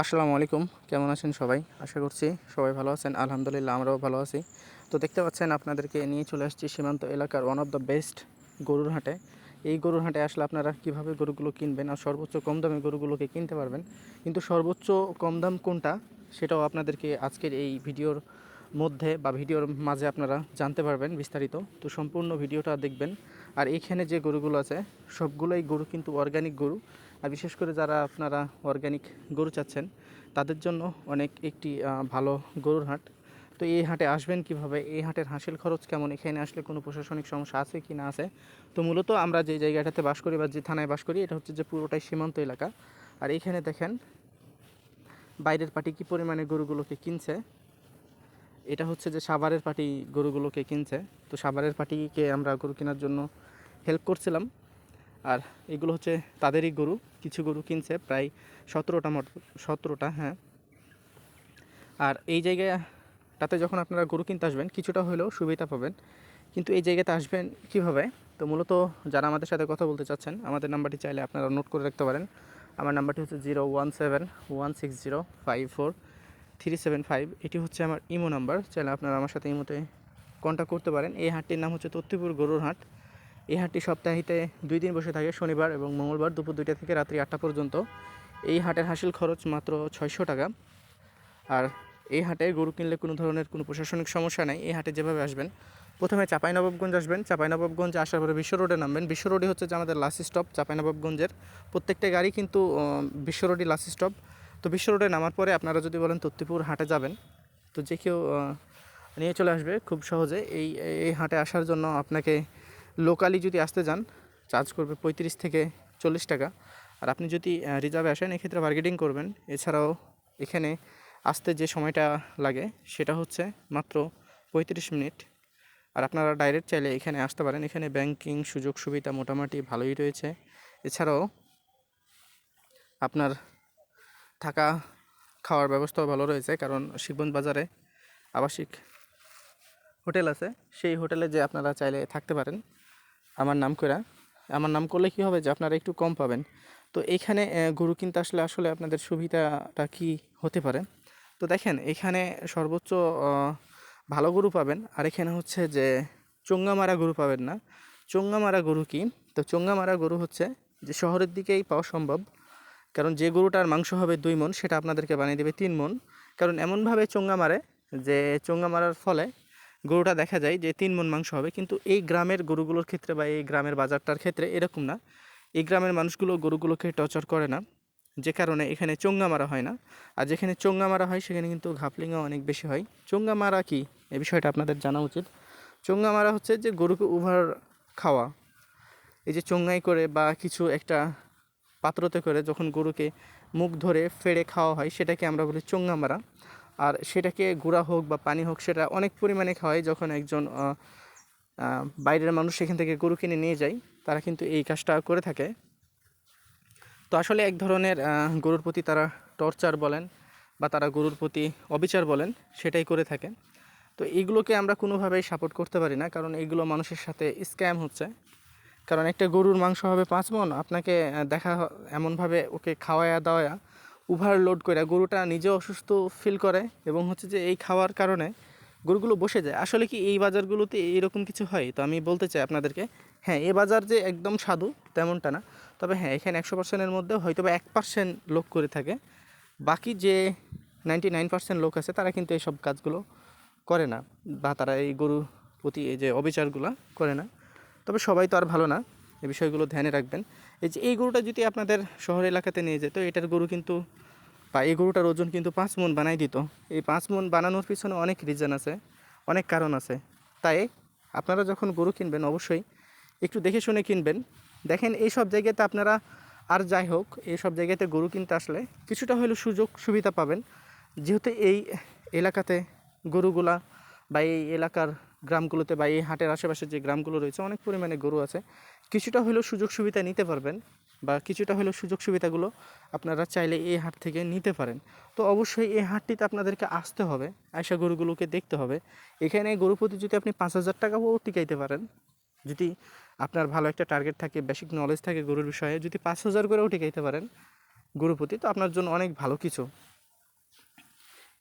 আসসালামু আলাইকুম। কেমন আছেন সবাই? আশা করছি সবাই ভালো আছেন। আলহামদুলিল্লাহ, আমরাও ভালো আছি। তো দেখতে পাচ্ছেন, আপনাদেরকে নিয়ে চলে আসছি সীমান্ত এলাকার ওয়ান অফ দ্য বেস্ট গরুর হাটে। এই গরুর হাটে আসলে আপনারা কীভাবে গরুগুলো কিনবেন আর সর্বোচ্চ কম দামে গরুগুলোকে কিনতে পারবেন। কিন্তু সর্বোচ্চ কম দাম কোনটা, সেটাও আপনাদেরকে আজকের এই ভিডিওর মধ্যে বা ভিডিওর মাঝে আপনারা জানতে পারবেন বিস্তারিত। তো সম্পূর্ণ ভিডিওটা দেখবেন। আর এইখানে যে গরুগুলো আছে, সবগুলোই গরু কিন্তু অর্গানিক গরু। আর বিশেষ করে যারা আপনারা অর্গানিক গরু চাচ্ছেন, তাদের জন্য অনেক একটি ভালো গরুর হাট। তো এই হাটে আসবেন কীভাবে? এই হাটের হাসিল খরচ কেমন? এখানে আসলে কোনো প্রশাসনিক সমস্যা আছে কি না আছে? তো মূলত আমরা যে জায়গাটাতে বাস করি বা যে থানায় বাস করি, এটা হচ্ছে যে পুরোটাই সীমান্ত এলাকা। আর এইখানে দেখেন, বাইরের পার্টি কী পরিমাণে গরুগুলোকে কিনছে? এটা হচ্ছে যে সাভারের পার্টি গরুগুলোকে কিনছে। তো সাভারের পার্টিকে আমরা গরু কেনার জন্য হেল্প করছিলাম। আর এগুলো হচ্ছে তাদেরই গরু, কিছু গরু কিনছে প্রায় সতেরোটা মত, সতেরোটা হ্যাঁ। আর এই জায়গাটাতে যখন আপনারা গরু কিনতে আসবেন, কিছুটা হলেও সুবিধা পাবেন। কিন্তু এই জায়গাতে আসবেন কীভাবে? তো মূলত যারা আমাদের সাথে কথা বলতে চাচ্ছেন, আমাদের নাম্বারটি চাইলে আপনারা নোট করে রাখতে পারেন। আমার নাম্বারটি হচ্ছে zero one seven one six zero five four three seven five. এটি হচ্ছে আমার ইমো নাম্বার, চাইলে আপনারা আমার সাথে ইমোতে কন্ট্যাক্ট করতে পারেন। এই হাটটির নাম হচ্ছে তত্তিপুর গরুর হাট। এই হাটটি সপ্তাহিতে দুই দিন বসে থাকে, শনিবার এবং মঙ্গলবার দুপুর দুইটা থেকে রাত্রি আটটা পর্যন্ত। এই হাটের হাসিল খরচ মাত্র ছয়শো টাকা। আর এই হাটে গরু কিনলে কোনো ধরনের কোনো প্রশাসনিক সমস্যা নেই। এই হাটে যেভাবে আসবেন, প্রথমে চাঁপাইনবাবগঞ্জ আসবেন। চাঁপাইনবাবগঞ্জ আসার পরে বিশ্ব রোডে নামবেন। বিশ্ব রোডে হচ্ছে যে আমাদের লাস্ট স্টপ চাঁপাইনবাবগঞ্জের প্রত্যেকটা গাড়ি কিন্তু বিশ্ব রোডই লাস্ট স্টপ তো বিশ্ব রোডে নামার পরে আপনারা যদি বলেন তত্তিপুর হাটে যাবেন, তো যে কেউ নিয়ে চলে আসবে খুব সহজে। এই এই হাটে আসার জন্য আপনাকে লোকালি যদি আসতে যান চার্জ করবে পঁয়ত্রিশ থেকে চল্লিশ টাকা। আর আপনি যদি রিজার্ভে আসেন, এক্ষেত্রে বার্গেটিং করবেন। এছাড়াও এখানে আসতে যে সময়টা লাগে, সেটা হচ্ছে মাত্র পঁয়ত্রিশ মিনিট। আর আপনারা ডাইরেক্ট চাইলে এখানে আসতে পারেন। এখানে ব্যাংকিং সুযোগ সুবিধা মোটামুটি ভালোই রয়েছে। এছাড়াও আপনার থাকা, খাওয়ার ব্যবস্থাও ভালো রয়েছে। কারণ শিবগঞ্জ বাজারে আবাসিক হোটেল আছে। সেই হোটেলে যে আপনারা চাইলে থাকতে পারেন। আমার নাম করে আমার নাম করলে কি হবে যে আপনারা একটু কম পাবেন। তো এখানে গরু কিনতে আসলে আসলে আপনাদের সুবিধাটা কি হতে পারে? তো দেখেন, এখানে সর্বোচ্চ ভালো গরু পাবেন। আর এখানে হচ্ছে যে চোঙ্গামারা গরু পাবেন না। চোঙ্গামারা গরু কি? তো চোঙ্গামারা গরু হচ্ছে যে শহরের দিকেই পাওয়া সম্ভব। কারণ যে গরুটার মাংস হবে দুই মন, সেটা আপনাদেরকে বানিয়ে দেবে তিন মন। কারণ এমনভাবে চোঙ্গা মারে যে চোঙ্গা মারার ফলে গরুটা দেখা যায় যে তিন মন মাংস হবে, কিন্তু এই গ্রামের গরুগুলোর ক্ষেত্রে বা এই গ্রামের বাজারটার ক্ষেত্রে এরকম না। এই গ্রামের মানুষগুলো গরুগুলোকে টর্চার করে না, যে কারণে এখানে চোঙ্গা মারা হয় না। আর যেখানে চোঙ্গা মারা হয়, সেখানে কিন্তু ঘাপলিংও অনেক বেশি হয়। চোঙ্গা মারা কি? এই বিষয়টা আপনাদের জানা উচিত। চোঙ্গা মারা হচ্ছে যে গরুকে ওভার খাওয়া। এই যে চোঙ্গাই করে বা কিছু একটা পাত্রতে করে যখন গরুকে মুখ ধরে ফেড়ে খাওয়া হয়, সেটাকে আমরা বলি চোঙ্গা মারা। আর সেটাকে গুঁড়া হোক বা পানি হোক, সেটা অনেক পরিমাণে খাওয়ায় যখন একজন বাইরের মানুষ সেখান থেকে গরু কিনে নিয়ে যায়, তারা কিন্তু এই কাজটা করে থাকে। তো আসলে এক ধরনের গরুর প্রতি তারা টর্চার বলেন বা তারা গরুর প্রতি অবিচার বলেন, সেটাই করে থাকে। তো এইগুলোকে আমরা কোনোভাবেই সাপোর্ট করতে পারি না, কারণ এইগুলো মানুষের সাথে স্ক্যাম হচ্ছে। কারণ একটা গরুর মাংস হবে পাঁচ মন আপনাকে দেখা এমনভাবে ওকে খাওয়ায়া দাওয়া ওভারলোড করে, গরুটা নিজে অসুস্থ ফিল করে এবং হচ্ছে যে এই খাওয়ার কারণে গরুগুলো বসে যায়। আসলে কি এই বাজারগুলোতে এরকম কিছু হয়? তো আমি বলতে চাই আপনাদেরকে হ্যাঁ এ বাজার যে একদম সাধু তেমনটা না, তবে হ্যাঁ এখানে একশো পার্সেন্টের মধ্যে হয়তো বা এক পার্সেন্ট লোক করে থাকে। বাকি যে নাইনটি নাইন পার্সেন্ট লোক আছে, তারা কিন্তু এইসব কাজগুলো করে না বা তারা এই গরুর প্রতি এই যে অবিচারগুলো করে না। তবে সবাই তো আর ভালো না। এই বিষয়গুলো ধ্যানে রাখবেন। এই যে এই গরুটা যদি আপনাদের শহর এলাকাতে নিয়ে যেত, এটার গরু কিন্তু বা এই গরুটার ওজন কিন্তু পাঁচ মন বানাই দিত। এই পাঁচ মন বানানোর পিছনে অনেক রিজন আছে, অনেক কারণ আছে। তাই আপনারা যখন গরু কিনবেন, অবশ্যই একটু দেখে শুনে কিনবেন। দেখেন, এই সব জায়গাতে আপনারা, আর যাই হোক, এই সব জায়গাতে গরু কিনতে আসলে কিছুটা হলেও সুযোগ সুবিধা পাবেন। যেহেতু এই এলাকাতে গরুগুলা বা এই এলাকার গ্রামগুলোতে বা এই হাটের আশেপাশে যে গ্রামগুলো রয়েছে, অনেক পরিমাণে গরু আছে। কিছুটা হলেও সুযোগ সুবিধা নিতে পারবেন বা কিছুটা হলেও সুযোগ সুবিধাগুলো আপনারা চাইলে এই হাট থেকে নিতে পারেন। তো অবশ্যই এই হাটটিতে আপনাদেরকে আসতে হবে আয়সা গরুগুলোকে দেখতে হবে। এখানে গরু প্রতি যদি আপনি পাঁচ হাজার টাকাও টিকাইতে পারেন, যদি আপনার ভালো একটা টার্গেট থাকে বেসিক নলেজ থাকে গরুর বিষয়ে, যদি পাঁচ হাজার করেও টিকাইতে পারেন গরু প্রতি, তো আপনার জন্য অনেক ভালো কিছু।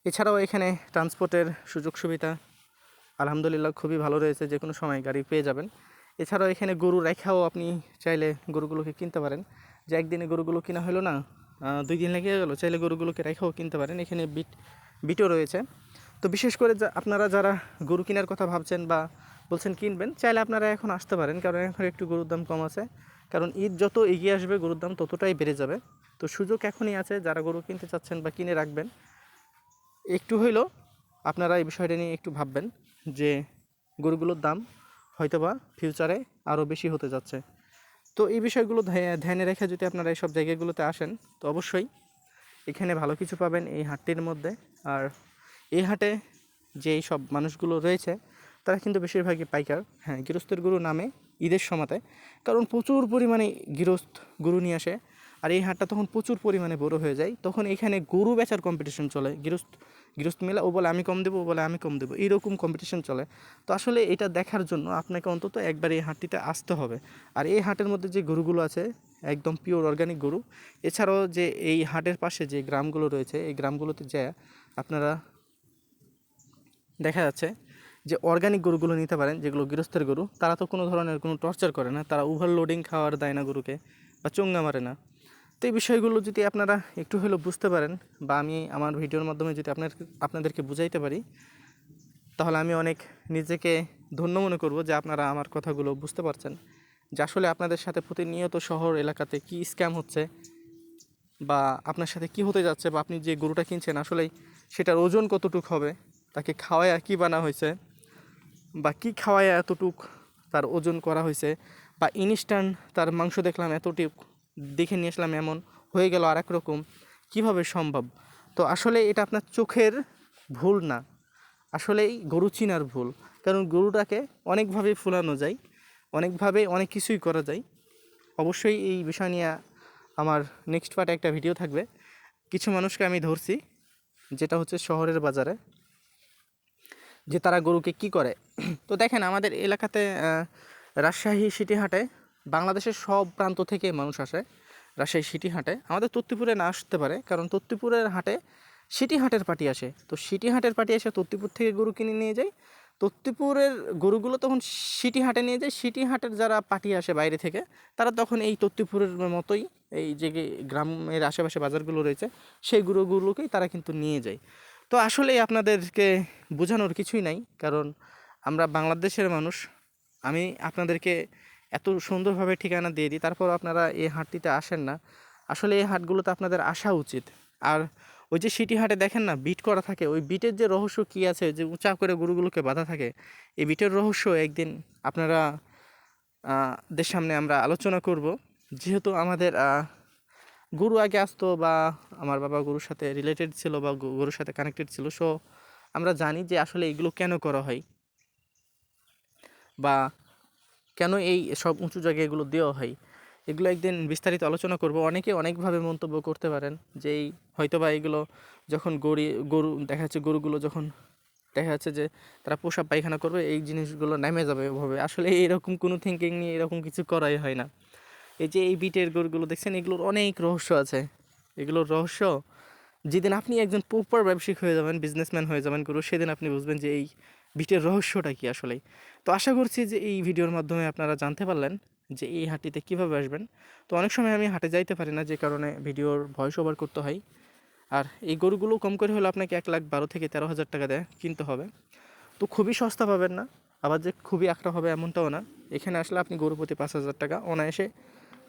এছাড়াও এখানে ট্রান্সপোর্টের সুযোগ সুবিধা আলহামদুলিল্লাহ খুবই ভালো রয়েছে, যে কোনো সময় গাড়ি পেয়ে যাবেন। এছাড়াও এখানে গরু রেখাও আপনি চাইলে গরুগুলোকে কিনতে পারেন। যে একদিনে গরুগুলো কিনা হলো না দুই দিন লেগে গেলো, চাইলে গরুগুলোকে রেখাও কিনতে পারেন। এখানে বিট, বিটও রয়েছে। তো বিশেষ করে আপনারা যারা গরু কেনার কথা ভাবছেন বা বলছেন কিনবেন, চাইলে আপনারা এখন আসতে পারেন, কারণ এখন একটু গরুর দাম কম আছে। কারণ ঈদ যত এগিয়ে আসবে, গরুর দাম ততটাই বেড়ে যাবে। তো সুযোগ এখনই আছে, যারা গরু কিনতে চাচ্ছেন বা কিনে রাখবেন, একটু হইলেও আপনারা এই বিষয়টা নিয়ে একটু ভাববেন। যে গরুগুলোর দাম হয়তোবা ফিউচারে আরও বেশি হতে যাচ্ছে। তো এই বিষয়গুলো ধ্যা- ধ্যানে রেখে যদি আপনারা এইসব জায়গাগুলোতে আসেন, তো অবশ্যই এখানে ভালো কিছু পাবেন এই হাটটির মধ্যে। আর এই হাটে যে সব মানুষগুলো রয়েছে, তারা কিন্তু বেশিরভাগই পাইকার। হ্যাঁ গৃহস্থের গুরু নামে ঈদের সময়তে। কারণ প্রচুর পরিমাণে গৃহস্থ গরু নিয়ে আসে। আর এই হাটটা তখন প্রচুর পরিমাণে বড় হয়ে যায়। তখন এখানে গরু বেচার কম্পিটিশন চলে। গৃহস্থ গৃহস্থ মেলা ও বলে, আমি কম দেবো, ও বলে, আমি কম দেবো। এইরকম কম্পিটিশন চলে। তো আসলে এটা দেখার জন্য আপনাকে অন্তত একবার এই হাটটিতে আসতে হবে। আর এই হাটের মধ্যে যে গরুগুলো আছে, একদম পিওর অর্গানিক গরু, এছাড়াও যে এই হাটের পাশে যে গ্রামগুলো রয়েছে, এই গ্রামগুলোতে যায় আপনারা দেখা যাচ্ছে যে অর্গানিক গরুগুলো নিতে পারেন, যেগুলো গৃহস্থের গরু। তারা তো কোনো ধরনের কোনো টর্চার করে না। তারা ওভারলোডিং খাওয়ার দেয় না গরুকে বা চোঙ্গা মারে না। তো এই বিষয়গুলো যদি আপনারা একটু হলেও বুঝতে পারেন বা আমি আমার ভিডিওর মাধ্যমে যদি আপনার আপনাদেরকে বুঝাইতে পারি, তাহলে আমি অনেক নিজেকে ধন্য মনে করব যে আপনারা আমার কথাগুলো বুঝতে পারছেন। যে আসলে আপনাদের সাথে প্রতিনিয়ত শহর এলাকাতে কি স্ক্যাম হচ্ছে বা আপনার সাথে কি হতে যাচ্ছে বা আপনি যে গরুটা কিনছেন, আসলেই সেটার ওজন কতটুক হবে, তাকে খাওয়ায় কী বানা হয়েছে বা কী খাওয়ায় এতটুক তার ওজন করা হয়েছে বা ইনস্ট্যান্ট তার মাংস দেখলাম এতটুক দেখে নিয়ে আসলাম এমন। হয়ে গেল আর এক রকম কীভাবে সম্ভব? তো আসলে এটা আপনার চোখের ভুল না। আসলেই গরু চিনার ভুল। কারণ গরুটাকে অনেকভাবে ফুলানো যায়, অনেকভাবে অনেক কিছুই করা যায়। অবশ্যই এই বিষয় নিয়ে আমার নেক্সট পার্টে একটা ভিডিও থাকবে। কিছু মানুষকে আমি ধরছি, যেটা হচ্ছে শহরের বাজারে, যে তারা গরুকে কি করে। তো দেখেন, আমাদের এলাকাতে রাজশাহী সিটি হাটে বাংলাদেশের সব প্রান্ত থেকে মানুষ আসে রাজশাহী সিটি হাটে। আমাদের তত্তিপুরে না আসতে পারে, কারণ তত্তিপুরের হাটে সিটি হাটের পার্টি আসে। তো সিটি হাটের পার্টি এসে তত্তিপুর থেকে গরু কিনে নিয়ে যায়। তত্তিপুরের গরুগুলো তখন সিটি হাটে নিয়ে যায়। সিটি হাটের যারা পার্টি আসে বাইরে থেকে, তারা তখন এই তত্তিপুরের মতোই এই যে গ্রামের আশেপাশে বাজারগুলো রয়েছে, সেই গরুগুলোকেই তারা কিন্তু নিয়ে যায়। তো আসলে আপনাদেরকে বোঝানোর কিছুই নাই, কারণ আমরা বাংলাদেশের মানুষ। আমি আপনাদেরকে এত সুন্দরভাবে ঠিকানা দিয়ে দিই, তারপর আপনারা এই হাটটিতে আসেন না। আসলে এই হাটগুলোতে আপনাদের আসা উচিত। আর ওই যে সিটি হাটে দেখেন না, বিট করা থাকে। ওই বিটের যে রহস্য কী আছে যে উঁচা করে গরুগুলোকে বাঁধা থাকে, এই বিটের রহস্য একদিন আপনারা দের সামনে আমরা আলোচনা করব। যেহেতু আমাদের গুরু আগে আসতো বা আমার বাবা গুরুর সাথে রিলেটেড ছিল বা গরুর সাথে কানেক্টেড ছিল সো আমরা জানি যে আসলে এগুলো কেন করা হয়। বা কেন এই সব উঁচু জায়গায় এগুলো দেওয়া হয়? এগুলো একদিন বিস্তারিত আলোচনা করব। অনেকে অনেকভাবে মন্তব্য করতে পারেন যে এই হয়তোবা এগুলো যখন গরি গরু দেখা যাচ্ছে গরুগুলো যখন দেখা যাচ্ছে যে তারা পোশাক পায়খানা করবে, এই জিনিসগুলো নেমে যাবে ওভাবে। আসলে এরকম কোনো থিঙ্কিং নিয়ে এরকম কিছু করাই হয় না। এই যে এই বিটের গরুগুলো দেখছেন, এগুলোর অনেক রহস্য আছে। এগুলোর রহস্য, যেদিন আপনি একজন প্রপার ব্যবসায়িক হয়ে যাবেন বিজনেসম্যান হয়ে যাবেন গরু, সেদিন আপনি বুঝবেন যে এই বিটের রহস্যটা কি আসলে তো আশা করছি যে এই ভিডিওর মাধ্যমে আপনারা জানতে পারলেন যে এই হাটটিতে কীভাবে আসবেন। তো অনেক সময় আমি হাটে যাইতে পারি না, যে কারণে ভিডিওর ভয়েস ওভার করতে হয়। আর এই গরুগুলো কম করে হলে আপনাকে এক লাখ বারো থেকে তেরো হাজার টাকা দেয় কিনতে হবে। তো খুবই সস্তা পাবেন না, আবার যে খুবই একটা হবে এমনটাও না। এখানে আসলে আপনি গরু প্রতি পাঁচ হাজার টাকা অনায়াসে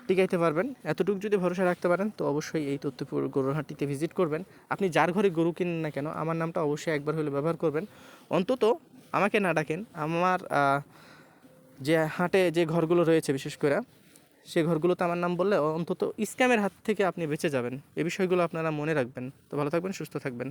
টিকাইতে পারবেন। এতটুকু যদি ভরসা রাখতে পারেন, তো অবশ্যই এই তথ্যপুর গরুর হাটটিতে ভিজিট করবেন। আপনি যার ঘরে গরু কিনেন না কেন, আমার নামটা অবশ্যই একবার হলে ব্যবহার করবেন। অন্তত আমাকে না ডাকেন, আমার যে হাটে যে ঘরগুলো রয়েছে বিশেষ করে, সে ঘরগুলোতে আমার নাম বললে অন্তত স্ক্যামের হাত থেকে আপনি বেঁচে যাবেন। এ বিষয়গুলো আপনারা মনে রাখবেন। তো ভালো থাকবেন, সুস্থ থাকবেন।